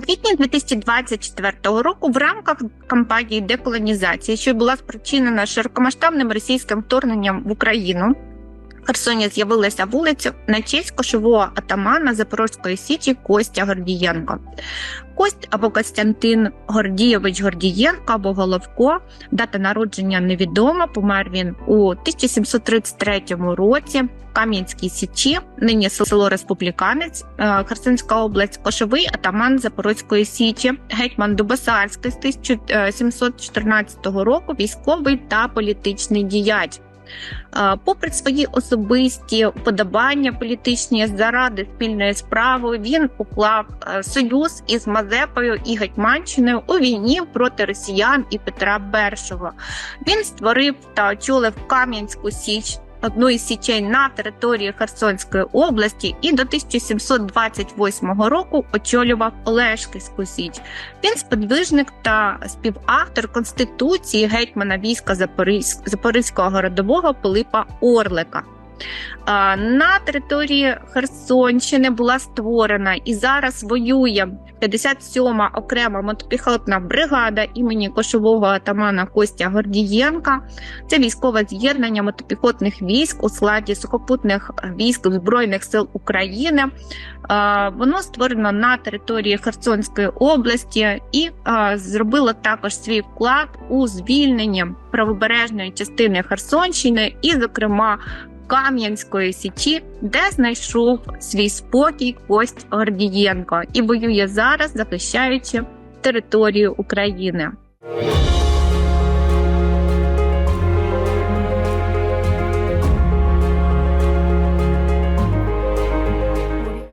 2024 року в рамках кампанії деколонізації, що була спричинена широкомасштабним російським вторгненням в Україну. Херсоні з'явилася вулиця на честь кошового атамана Запорозької січі Костя Гордієнко. Кость або Костянтин Гордійович Гордієнко або Головко. Дата народження невідома. Помер він у 1733 році в Кам'янській Січі, нині село Республіканець, е, Херсонська область, кошовий атаман Запорозької Січі, гетьман Дубосарський з 1714 року, військовий та політичний діяч. Попри свої особисті вподобання політичні заради спільної справи, він уклав е, союз із Мазепою і Гетьманщиною у війні проти росіян і Петра І. Він створив та очолив Кам'янську Січ. Одну із січей на території Херсонської області і до 1728 року очолював Олешківську Січ. Він сподвижник та співавтор конституції гетьмана війська Запорізь- Запорізького городового Пилипа Орлика. На території Херсонщини була створена і зараз воює 57-ма окрема мотопіхотна бригада імені кошового атамана Костя Гордієнка. Це військове з'єднання мотопіхотних військ у складі сухопутних військ Збройних сил України. Воно створено на території Херсонської області і зробило також свій вклад у звільнення правобережної частини Херсонщини, і, зокрема, Кам'янської січі, де знайшов свій спокій Кость Гордієнко і воює зараз, захищаючи територію України.